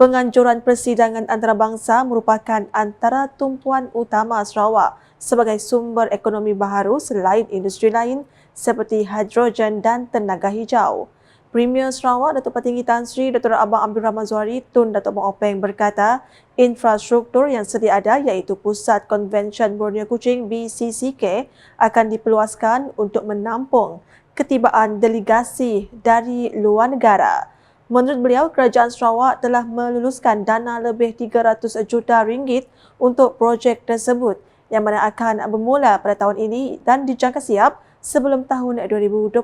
Penganjuran persidangan antarabangsa merupakan antara tumpuan utama Sarawak sebagai sumber ekonomi baharu selain industri lain seperti hidrogen dan tenaga hijau. Premier Sarawak Datuk Petinggi Tan Sri Dr. Abang Abdul Rahman Zuhari Tun Datuk Mong Openg berkata, infrastruktur yang sedia ada iaitu Pusat Konvensyen Borneo Kuching BCCK akan diperluaskan untuk menampung ketibaan delegasi dari luar negara. Menurut beliau, Kerajaan Sarawak telah meluluskan dana lebih 300 juta ringgit untuk projek tersebut yang mana akan bermula pada tahun ini dan dijangka siap sebelum tahun 2028.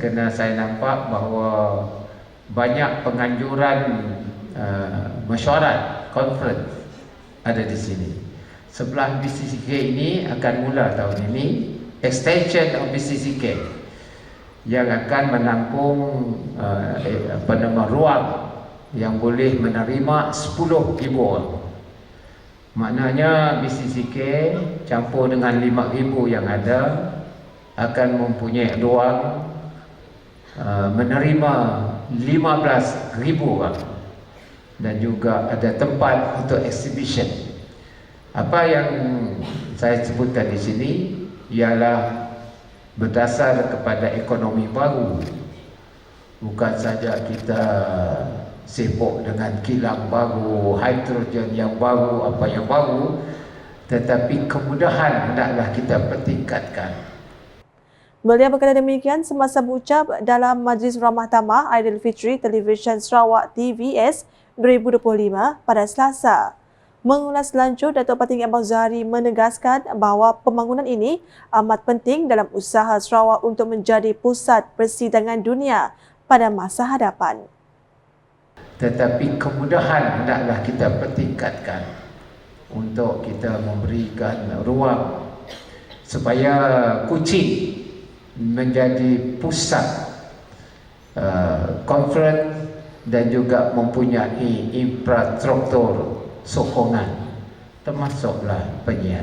Kerana saya nampak bahawa banyak penganjuran uh, mesyuarat, conference ada di sini. Sebelah BCCK ini akan mula tahun ini, extension of BCCK yang akan menampung uh, eh, apa nama ruang yang boleh menerima 10,000 orang. Maknanya BCCK campur dengan 5,000 yang ada akan mempunyai ruang uh, menerima 15,000 orang dan juga ada tempat untuk exhibition. Apa yang saya sebutkan di sini ialah berdasar kepada ekonomi baru bukan saja kita sibuk dengan kilang baru hidrogen yang baru apa yang baru tetapi kemudahan hendaklah kita pertingkatkan Beliau berkata demikian semasa berucap dalam Majlis Ramah Tamah Aidilfitri Televisyen Sarawak TVS 2025 pada Selasa. Mengulas lanjut, Datuk Patinggi Abang Zahari menegaskan bahawa pembangunan ini amat penting dalam usaha Sarawak untuk menjadi pusat persidangan dunia pada masa hadapan. Tetapi kemudahan hendaklah kita pertingkatkan untuk kita memberikan ruang supaya Kuching menjadi pusat uh, conference dan juga mempunyai infrastruktur โสโคนันตมัสโสลาปเญญา